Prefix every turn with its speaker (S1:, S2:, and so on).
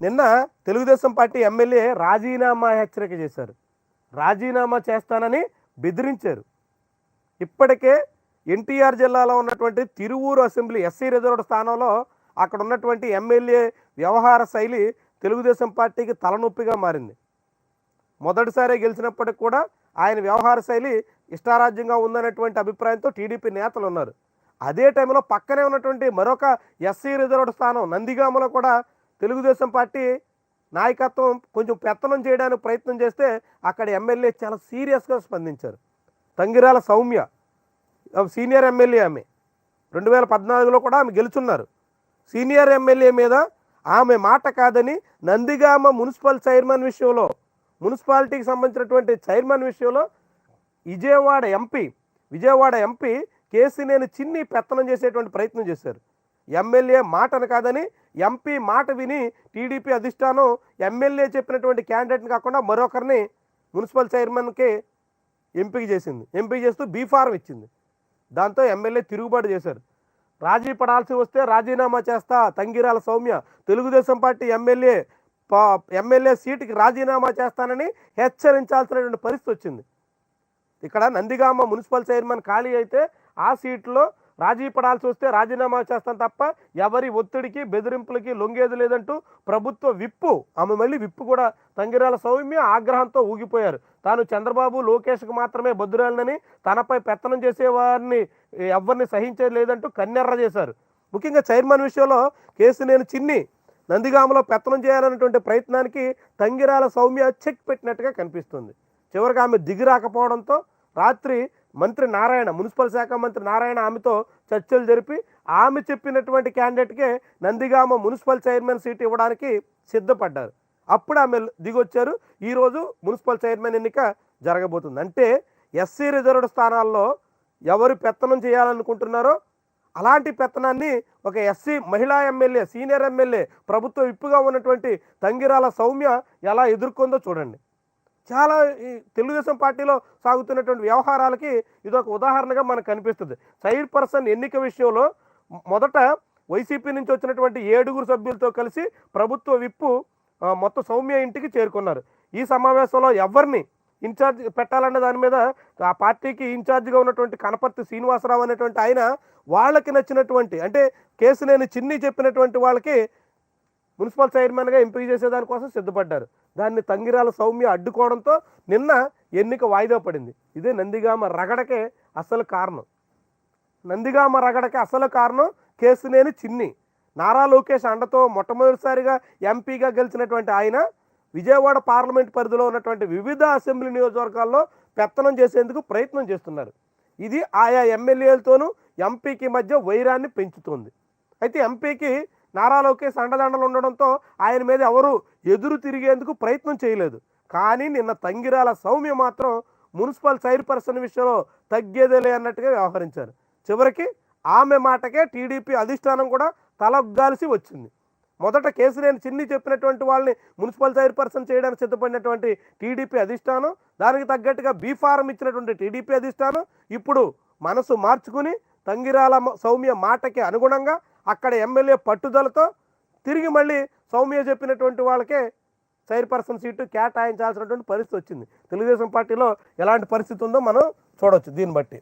S1: నిన్న Telugu Desam party MLA రాజీనామా హెచ్చరిక చేశారు. రాజీనామా చేస్తానని బెదిరించారు. ఇప్పటికే ఎన్టీఆర్ జిల్లాలో ఉన్నటువంటి తిరువూరు అసెంబ్లీ ఎస్సీ రిజర్వ్డ్ స్థానంలో అక్కడ ఉన్నటువంటి ఎమ్మెల్యే వ్యవహార శైలి తెలుగుదేశం పార్టీకి తలనొప్పిగా మారింది. మొదటిసారి గెలిచినప్పటికి కూడా ఆయన వ్యవహార శైలి ఇష్టారాజ్యంగా ఉందనేటువంటి అభిప్రాయంతో టీడీపీ నేతలు ఉన్నారు. అదే టైంలో పక్కనే ఉన్నటువంటి మరొక ఎస్సీ రిజర్వ్డ్ స్థానం నందిగామలో కూడా తెలుగుదేశం పార్టీ నాయకత్వం కొంచెం పెత్తనం చేయడానికి ప్రయత్నం చేస్తే అక్కడ ఎమ్మెల్యే చాలా సీరియస్గా స్పందించారు. తంగిరాల సౌమ్య సీనియర్ ఎమ్మెల్యే ఆమె. రెండు వేల పద్నాలుగులో కూడా ఆమె గెలుచున్నారు. సీనియర్ ఎమ్మెల్యే మీద ఆమె మాట కాదని నందిగామ మున్సిపల్ చైర్మన్ విషయంలో మున్సిపాలిటీకి సంబంధించినటువంటి చైర్మన్ విషయంలో విజయవాడ ఎంపీ విజయవాడ ఎంపీ కేసీనేని చిన్ని పెత్తనం చేసేటువంటి ప్రయత్నం చేశారు. ఎమ్మెల్యే మాటను కాదని ఎంపీ మాట విని టీడీపీ అధిష్టానం ఎమ్మెల్యే చెప్పినటువంటి క్యాండిడేట్ని కాకుండా మరొకరిని మున్సిపల్ చైర్మన్కి ఎంపిక చేసింది. ఎంపిక చేస్తూ బీఫారం ఇచ్చింది. దాంతో ఎమ్మెల్యే తిరుగుబాటు చేశారు. రాజీ పడాల్సి వస్తే రాజీనామా చేస్తా తంగిరాల సౌమ్య. తెలుగుదేశం పార్టీ ఎమ్మెల్యే పా- ఎమ్మెల్యే సీటుకి రాజీనామా చేస్తానని హెచ్చరించాల్సినటువంటి పరిస్థితి వచ్చింది. ఇక్కడ నందిగామ మున్సిపల్ చైర్మన్ ఖాళీ అయితే ఆ సీట్లో రాజీ పడాల్సి వస్తే రాజీనామా చేస్తాం తప్ప ఎవరి ఒత్తిడికి బెదిరింపులకి లొంగేది లేదంటూ ప్రభుత్వ విప్పు ఆమె మళ్ళీ విప్పు కూడా తంగిరాల సౌమ్య ఆగ్రహంతో ఊగిపోయారు. తాను చంద్రబాబు లోకేష్కు మాత్రమే బద్దురాలనని తనపై పెత్తనం చేసేవారిని ఎవరిని సహించలేదంటూ లేదంటూ కన్నెర్ర చేశారు. ముఖ్యంగా చైర్మన్ విషయంలో కేసు నేను చిన్ని నందిగామలో పెత్తనం చేయాలన్నటువంటి ప్రయత్నానికి తంగిరాల సౌమ్య చెక్ పెట్టినట్టుగా కనిపిస్తుంది. చివరికి ఆమె దిగి రాకపోవడంతో రాత్రి మంత్రి నారాయణ మున్సిపల్ శాఖ మంత్రి నారాయణ ఆమెతో చర్చలు జరిపి ఆమె చెప్పినటువంటి క్యాండిడేట్కే నందిగామ మున్సిపల్ చైర్మన్ సీట్ ఇవ్వడానికి సిద్ధపడ్డారు. అప్పుడు ఆమె దిగొచ్చారు. ఈరోజు మున్సిపల్ చైర్మన్ ఎన్నిక జరగబోతుంది. అంటే ఎస్సీ రిజర్వ్డ్ స్థానాల్లో ఎవరు పెత్తనం చేయాలనుకుంటున్నారో అలాంటి పెత్తనాన్ని ఒక ఎస్సీ మహిళా ఎమ్మెల్యే సీనియర్ ఎమ్మెల్యే ప్రభుత్వ విప్పుగా ఉన్నటువంటి తంగిరాల సౌమ్య ఎలా ఎదుర్కొందో చూడండి. చాలా ఈ తెలుగుదేశం పార్టీలో సాగుతున్నటువంటి వ్యవహారాలకి ఇదొక ఉదాహరణగా మనకు కనిపిస్తుంది. సైడ్ పర్సన్ ఎన్నిక విషయంలో మొదట వైసీపీ నుంచి వచ్చినటువంటి ఏడుగురు సభ్యులతో కలిసి ప్రభుత్వ విప్పు మొత్తం సౌమ్య ఇంటికి చేరుకున్నారు. ఈ సమావేశంలో ఎవరిని ఇన్ఛార్జ్ పెట్టాలన్న దాని మీద ఆ పార్టీకి ఇన్ఛార్జిగా ఉన్నటువంటి కనపర్తి శ్రీనివాసరావు అనేటువంటి ఆయన వాళ్ళకి నచ్చినటువంటి అంటే కేసు నేను చిన్ని చెప్పినటువంటి వాళ్ళకి మున్సిపల్ చైర్మన్గా ఎంపిక చేసేదానికోసం సిద్ధపడ్డారు. దాన్ని తంగిరాల సౌమ్య అడ్డుకోవడంతో నిన్న ఎన్నిక వాయిదా పడింది. ఇదే నందిగామ రగడకే అసలు కారణం. నందిగామ రగడకి అసలు కారణం కేసునేని చిన్ని. నారా లోకేష్ అండతో మొట్టమొదటిసారిగా ఎంపీగా గెలిచినటువంటి ఆయన విజయవాడ పార్లమెంట్ పరిధిలో ఉన్నటువంటి వివిధ అసెంబ్లీ నియోజకవర్గాల్లో పెత్తనం చేసేందుకు ప్రయత్నం చేస్తున్నారు. ఇది ఆయా ఎమ్మెల్యేలతోనూ ఎంపీకి మధ్య వైరాన్ని పెంచుతోంది. అయితే ఎంపీకి నారా లోకేష్ అండదండలు ఉండడంతో ఆయన మీద ఎవరు ఎదురు తిరిగేందుకు ప్రయత్నం చేయలేదు. కానీ నిన్న తంగిరాల సౌమ్య మాత్రం మున్సిపల్ చైర్పర్సన్ విషయంలో తగ్గేదేలే అన్నట్టుగా వ్యవహరించారు. చివరికి ఆమె మాటకే టీడీపీ అధిష్టానం కూడా తలగ్గాల్సి వచ్చింది. మొదట కేసులేని చిన్ని చెప్పినటువంటి వాళ్ళని మున్సిపల్ చైర్పర్సన్ చేయడానికి సిద్ధపడినటువంటి టీడీపీ అధిష్టానం దానికి తగ్గట్టుగా బీ ఫారం ఇచ్చినటువంటి టీడీపీ అధిష్టానం ఇప్పుడు మనసు మార్చుకుని తంగిరాల సౌమ్య మాటకి అనుగుణంగా అక్కడ ఎమ్మెల్యే పట్టుదలతో తిరిగి మళ్ళీ సౌమ్య చెప్పినటువంటి వాళ్ళకే చైర్పర్సన్ సీటు కేటాయించాల్సినటువంటి పరిస్థితి వచ్చింది. తెలుగుదేశం పార్టీలో ఎలాంటి పరిస్థితి ఉందో మనం చూడవచ్చు దీన్ని బట్టి.